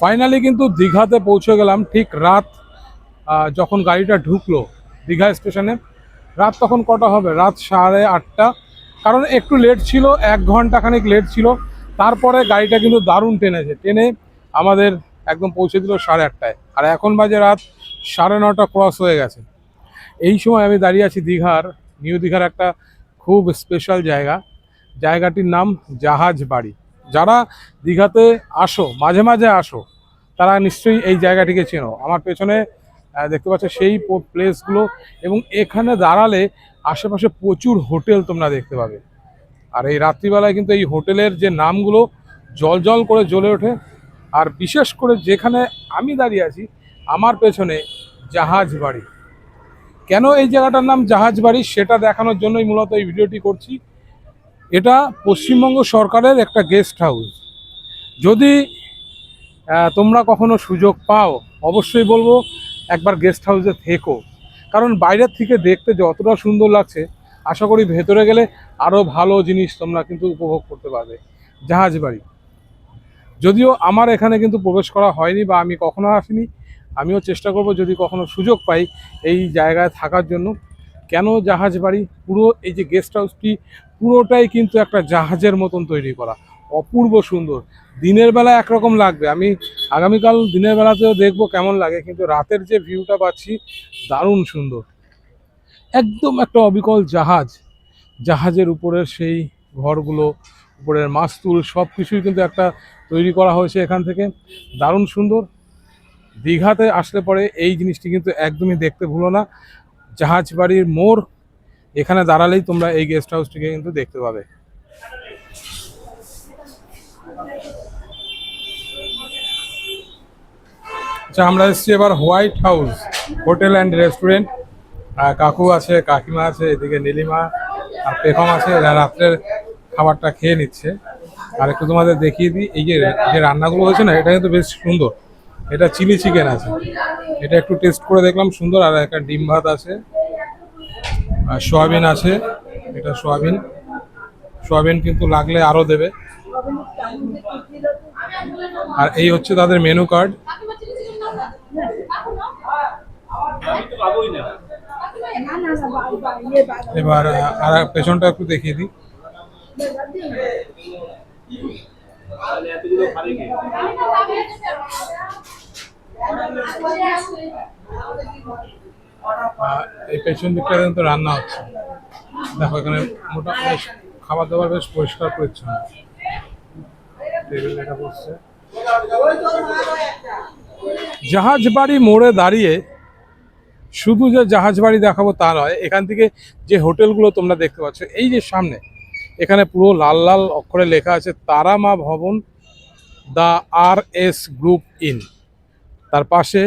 Finally কিন্তু দীঘাতে পৌঁছে গেলাম ঠিক রাত যখন গাড়িটা ঢুকলো দীঘা স্টেশনে। রাত তখন কটা হবে? রাত সাড়ে আটটা। কারণ একটু লেট ছিল, এক ঘণ্টা খানিক লেট ছিল। তারপরে গাড়িটা কিন্তু দারুণ টেনেছে। টেনে আমাদের একদম পৌঁছে দিল সাড়ে আটটায়। আর এখন বাজে রাত সাড়ে নটা ক্রস হয়ে গেছে। এই সময় আমি দাঁড়িয়ে আছি দীঘার, নিউ দীঘার একটা খুব স্পেশাল জায়গা। জায়গাটির নাম জাহাজ বাড়ি। যারা দীঘাতে আসো, মাঝে মাঝে আসো, তারা নিশ্চয়ই এই জায়গাটিকে চেনো। আমার পেছনে দেখতে পাচ্ছ সেই প্লেসগুলো এবং এখানে দাঁড়ালে আশেপাশে প্রচুর হোটেল তোমরা দেখতে পাবে। আর এই রাত্রিবেলায় কিন্তু এই হোটেলের যে নামগুলো জল জল করে জ্বলে ওঠে। আর বিশেষ করে যেখানে আমি দাঁড়িয়ে আছি, আমার পেছনে জাহাজ বাড়ি কেন এই জায়গাটার নাম জাহাজ বাড়ি সেটা দেখানোর জন্যই মূলত এই ভিডিওটি করছি? এটা পশ্চিমবঙ্গ সরকারের একটা গেস্ট হাউস। যদি তোমরা কখনো সুযোগ পাও, অবশ্যই বলব একবার গেস্ট হাউসে থেকো। কারণ বাইরের থেকে দেখতে যতটা সুন্দর লাগছে, আশা করি ভেতরে গেলে আরও ভালো জিনিস তোমরা কিন্তু উপভোগ করতে পারবে। জাহাজ বাড়ি। যদিও আমার এখানে কিন্তু প্রবেশ করা হয়নি বা আমি কখনো আসিনি, আমিও চেষ্টা করব যদি কখনো সুযোগ পাই এই জায়গায় থাকার জন্য। কেন জাহাজ বাড়ি? পুরো এই যে গেস্ট হাউসটি পুরোটাই কিন্তু একটা জাহাজের মতন তৈরি করা। অপূর্ব সুন্দর। দিনের বেলা একরকম লাগবে। আমি আগামীকাল দিনের বেলাতেও দেখব কেমন লাগে, কিন্তু রাতের যে ভিউটা পাচ্ছি, দারুণ সুন্দর। একদম একটা অবিকল জাহাজ। জাহাজের উপরের সেই ঘরগুলো, উপরের মাস্তুল সব কিছুই কিন্তু একটা তৈরি করা হয়েছে এখান থেকে। দারুণ সুন্দর। দীঘাতে আসলে পরে এই জিনিসটি কিন্তু একদমই দেখতে ভুলো না। জাহাজ বাড়ির মোড় এখানে দাঁড়ালেই তোমরা এই গেস্ট হাউসটিকে কিন্তু দেখতে পাবে। আচ্ছা আমরা এসেছি এবার White House hotel and restaurant. কাকু আছে, কাকিমা আছে, এদিকে নীলিমা আর পেখম আছে, এরা রাত্রের খাবারটা খেয়ে নিচ্ছে। আর একটু তোমাদের দেখিয়ে দিই, এই যে যে রান্নাগুলো হয়েছে না, এটা কিন্তু বেশ সুন্দর। এটা চিলি চিকেন আছে। এটা একটু টেস্ট করে দেখলাম, সুন্দর। আর একটা ডিম ভাত আছে। আর সোয়াবিন আছে, এটা সোয়াবিন। সোয়াবিন কিন্তু লাগলে আরও দেবে। আর এই হচ্ছে তাদের মেনু কার্ড এবার আর পেছনটা একটু দেখিয়ে দিই। এই পেছন দিকটা কিন্তু রান্না হচ্ছে। দেখো, এখানে খাবার দাবার বেশ পরিষ্কার পরিচ্ছন্ন। জাহাজ বাড়ি মোড়ে দাঁড়িয়ে শুধু যে জাহাজ বাড়ি দেখাবো তা নয়, এখান থেকে যে হোটেলগুলো তোমরা দেখতে পাচ্ছ, এই যে সামনে, এখানে পুরো লাল লাল অক্ষরে লেখা আছে তারা মা ভবন, the R S group inn. তার পাশে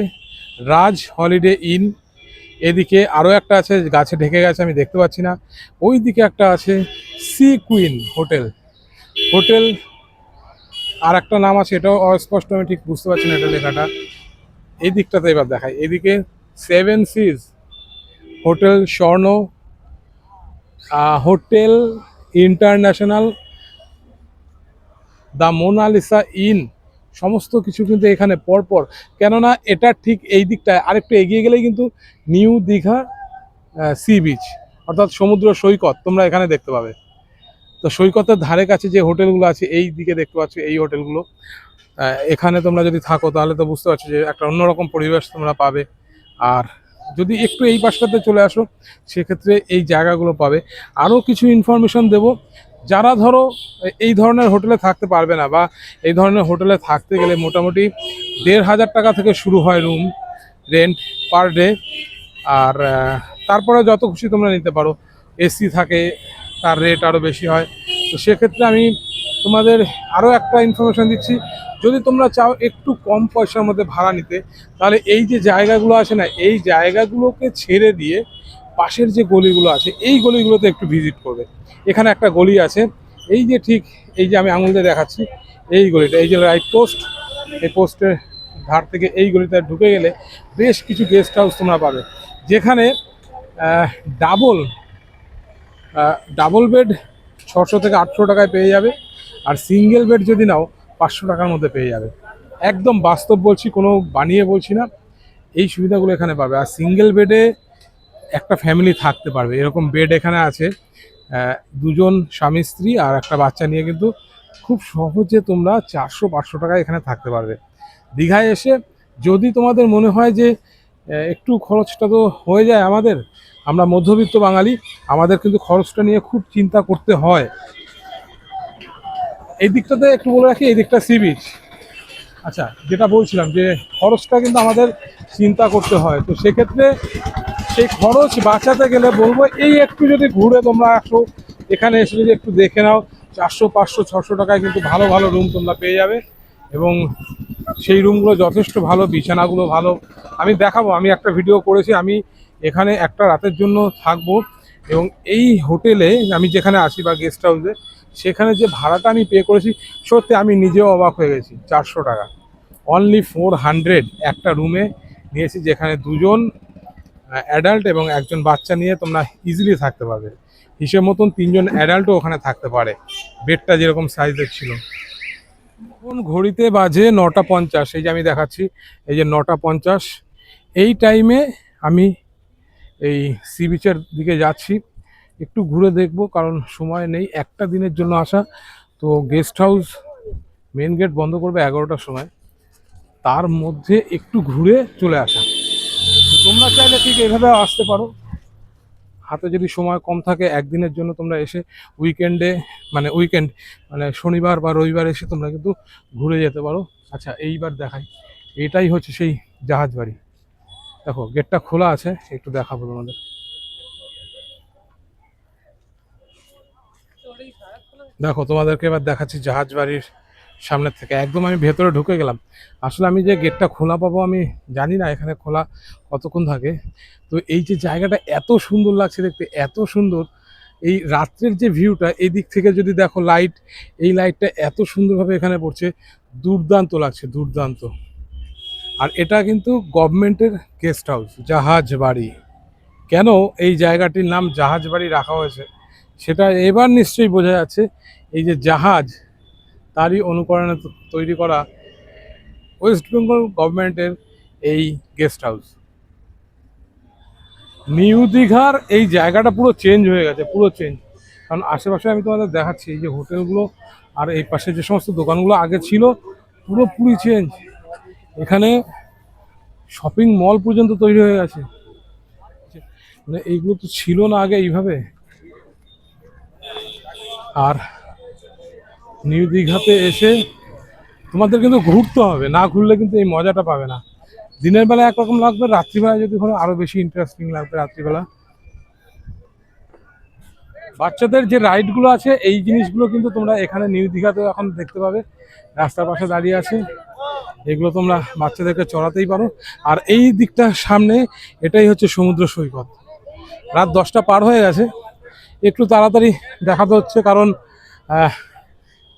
রাজ হলিডে ইন এদিকে আরও একটা আছে, গাছে ঢেকে গেছে, আমি দেখতে পাচ্ছি না। ওই দিকে একটা আছে সি কুইন হোটেল হোটেল আর একটা নাম আছে, এটাও অস্পষ্ট, আমি ঠিক বুঝতে পারছি না এটা লেখাটা। এই দিকটাতে এবার দেখাই। এদিকে seven seas hotel Swarna hotel international the Monalisa inn সমস্ত কিছু কিন্তু এখানে পরপর। কেননা এটা ঠিক এই দিকটায়। আরেকটু এগিয়ে গেলেই কিন্তু নিউ দীঘা সি বিচ, অর্থাৎ সমুদ্র সৈকত তোমরা এখানে দেখতে পাবে। তো সৈকতের ধারে কাছে যে হোটেলগুলো আছে, এই দিকে দেখতে পাচ্ছ এই হোটেলগুলো। এখানে তোমরা যদি থাকো, তাহলে তো বুঝতে পারছ যে একটা অন্যরকম পরিবেশ তোমরা পাবে। আর যদি একটু এই পাশটাতে চলে আসো, সেক্ষেত্রে এই জায়গাগুলো পাবে। আরও কিছু ইনফরমেশন দেব। যারা ধরো, এই ধরনের হোটেলে থাকতে পারবে না বা এই ধরনের হোটেলে থাকতে গেলে মোটামুটি দেড় হাজার টাকা থেকে শুরু হয় রুম রেন্ট পার ডে আর তারপরে যত খুশি তোমরা নিতে পারো। এসি থাকে, তার রেট আরও বেশি হয়। তো সেক্ষেত্রে আমি তোমাদের আরও একটা ইনফরমেশন দিচ্ছি। যদি তোমরা চাও একটু কম পয়সার মধ্যে ভাড়া নিতে, তাহলে এই যে জায়গাগুলো আছে না, এই জায়গাগুলোকে ছেড়ে দিয়ে পাশের যে গলিগুলো আছে, এই গলিগুলোতে একটু ভিজিট করবে। এখানে একটা গলি আছে। এই যে ঠিক এই যে আমি আঙুল দিয়ে দেখাচ্ছি, এই গলিটা, এই যে রাইট পোস্ট এই পোস্টের ধার থেকে এই গলিতে ঢুকে গেলে বেশ কিছু গেস্ট হাউস তোমরা পাবে। যেখানে ডাবল ডাবল বেড ছশো থেকে আটশো টাকায় পেয়ে যাবে আর সিঙ্গেল বেড যদি নাও, পাঁচশো টাকার মধ্যে পেয়ে যাবে। একদম বাস্তব বলছি, কোনো বানিয়ে বলছি না। এই সুবিধাগুলো এখানে পাবে। আর সিঙ্গেল বেডে একটা ফ্যামিলি থাকতে পারবে। এরকম বেড এখানে আছে। দুজন স্বামী, স্ত্রী আর একটা বাচ্চা নিয়ে কিন্তু খুব সহজে তোমরা চারশো, পাঁচশো টাকায় এখানে থাকতে পারবে। দীঘায় এসে যদি তোমাদের মনে হয় যে একটু খরচটা তো হয়ে যায় আমাদের, আমরা মধ্যবিত্ত বাঙালি, আমাদের কিন্তু খরচটা নিয়ে খুব চিন্তা করতে হয়। এই দিকটাতে একটু বলে রাখি, এই দিকটা সি বিচ আচ্ছা যেটা বলছিলাম যে, খরচটা কিন্তু আমাদের চিন্তা করতে হয়। তো সেক্ষেত্রে সেই খরচ বাঁচাতে গেলে বলব, এই একটু যদি ঘুরে তোমরা একটু এখানে এসে যদি একটু দেখে নাও, চারশো, পাঁচশো, ছশো টাকায় কিন্তু ভালো ভালো রুম তোমরা পেয়ে যাবে। এবং সেই রুমগুলো যথেষ্ট ভালো, বিছানাগুলো ভালো। আমি দেখাবো, আমি একটা ভিডিও করেছি, আমি এখানে একটা রাতের জন্য থাকব। এবং এই হোটেলে আমি যেখানে আসি বা গেস্ট হাউসে সেখানে যে ভাড়াটা আমি পে করেছি, সত্যি আমি নিজেও অবাক হয়ে গেছি, চারশো টাকা। অনলি ফোর হান্ড্রেড একটা রুমে নিয়েছি, যেখানে দুজন অ্যাডাল্ট এবং একজন বাচ্চা নিয়ে তোমরা ইজিলি থাকতে পারবে। হিসেব মতন তিনজন অ্যাডাল্টও ওখানে থাকতে পারে। বেডটা যেরকম সাইজের ছিল। এখন ঘড়িতে বাজে নটা পঞ্চাশ। এই যে আমি দেখাচ্ছি, এই যে নটা পঞ্চাশ। এই টাইমে আমি এই সি বিচের দিকে যাচ্ছি। একটু ঘুরে দেখব, কারণ সময় নেই। একটা দিনের জন্য আসা। তো গেস্ট হাউস মেন গেট বন্ধ করবে এগারোটার সময়। তার মধ্যে একটু ঘুরে চলে আসা। তোমরা চাইলে ঠিক এভাবে আসতে পারো। হাতে যদি সময় কম থাকে, একদিনের জন্য তোমরা এসে উইকেন্ডে মানে উইকেন্ড মানে শনিবার বা রবিবার এসে তোমরা কিন্তু ঘুরে যেতে পারো। আচ্ছা এইবার দেখাই। এটাই হচ্ছে সেই জাহাজ বাড়ি। দেখো গেটটা খোলা আছে, একটু দেখাবো তোমাদের। দেখো, তোমাদেরকে এবার দেখাচ্ছি জাহাজ বাড়ির সামনের থেকে। একদম আমি ভেতরে ঢুকে গেলাম। আসলে আমি যে গেটটা খোলা পাবো আমি জানি না এখানে খোলা কতক্ষণ থাকে। তো এই যে জায়গাটা এত সুন্দর লাগছে দেখতে, এত সুন্দর। এই রাত্রের যে ভিউটা এই দিক থেকে যদি দেখো লাইট এই লাইটটা এত সুন্দরভাবে এখানে পড়ছে। দুর্দান্ত লাগছে, দুর্দান্ত। আর এটা কিন্তু গভর্নমেন্টের গেস্ট হাউস জাহাজ বাড়ি। কেন এই জায়গাটির নাম জাহাজ বাড়ি রাখা হয়েছে? সেটা এবার নিশ্চয়ই বোঝা যাচ্ছে। এই যে জাহাজ তারই অনুকরণে তৈরি করা ওয়েস্ট বেঙ্গল গভর্নমেন্টের এই গেস্ট হাউস নিউ দীঘার এই জায়গাটা পুরো চেঞ্জ হয়ে গেছে, পুরো চেঞ্জ কারণ আশেপাশে আমি তোমাদের দেখাচ্ছি এই যে হোটেলগুলো আর এই পাশে যে সমস্ত দোকানগুলো আগে ছিল, পুরোপুরি চেঞ্জ এখানে শপিং মল পর্যন্ত তৈরি হয়ে গেছে। মানে এইগুলো তো ছিল না আগে এইভাবে। আর নিউ দীঘাতে এসে তোমাদের কিন্তু ঘুরতে হবে, না ঘুরলে কিন্তু এই মজাটা পাবে না। দিনের বেলা একরকম লাগবে, রাত্রিবেলা যদি ঘুরো আরও বেশি ইন্টারেস্টিং লাগবে রাত্রিবেলা। বাচ্চাদের যে রাইডগুলো আছে, এই জিনিসগুলো কিন্তু তোমরা এখানে নিউ দীঘাতে এখন দেখতে পাবে। রাস্তার পাশে দাঁড়িয়ে আছে, এগুলো তোমরা বাচ্চাদেরকে চড়াতেই পারো। আর এই দিকটা সামনে, এটাই হচ্ছে সমুদ্র সৈকত। রাত দশটা পার হয়ে গেছে, একটু তাড়াতাড়ি দেখাতে হচ্ছে, কারণ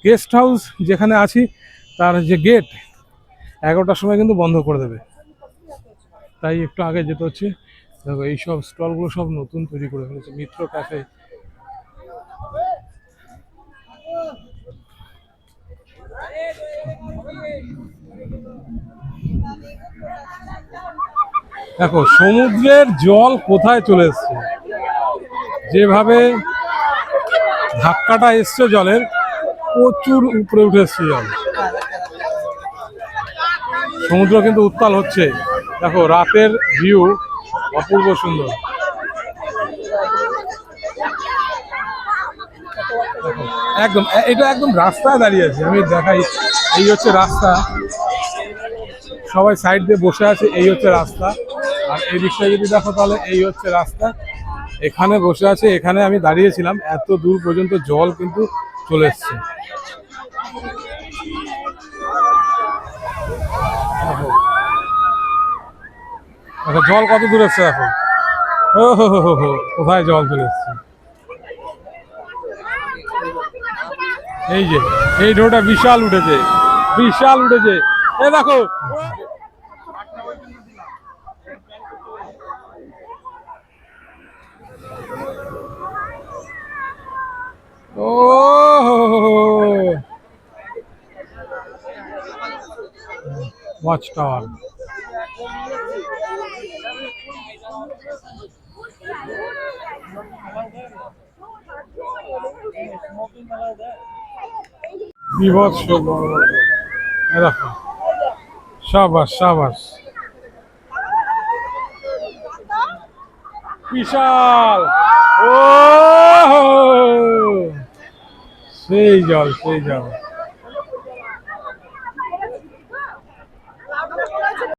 গেস্ট হাউস যেখানে আছি, তার যে গেট এগারোটার সময় কিন্তু বন্ধ করে দেবে। তাই একটু আগে যেতে হচ্ছে। দেখো এইসব স্টলগুলো সব নতুন তৈরি করে ফেলেছে। মিত্র ক্যাফে দেখো, সমুদ্রের জল কোথায় চলে এসছে? যেভাবে ধাক্কাটা এসছে জলের প্রচুর উপরে উঠে জল সমুদ্র কিন্তু উত্তাল হচ্ছে। দেখো, রাতের ভিউ অপূর্ব সুন্দর। একদম এটা একদম রাস্তায় দাঁড়িয়ে আছে। আমি দেখাই, এই হচ্ছে রাস্তা। সবাই সাইড দিয়ে বসে আছে, এই হচ্ছে রাস্তা। আর এই দিকটায় যদি দেখো তাহলে এই হচ্ছে রাস্তা। এখানে বসে আছে, এখানে আমি দাঁড়িয়েছিলাম। এত দূর পর্যন্ত জল কিন্তু চলে এসছে। দেখো জল কত দূর এসছে দেখো ও হো হো হো কোথায় জল চলে এসছে। এই যে, এই ঢোটা বিশাল উঠেছে বিশাল উঠেছে। এ দেখো, ও হো হো বিভৎস দেখো সাবাস সাবাস। বিশাল। ও সেই জল সেই জল।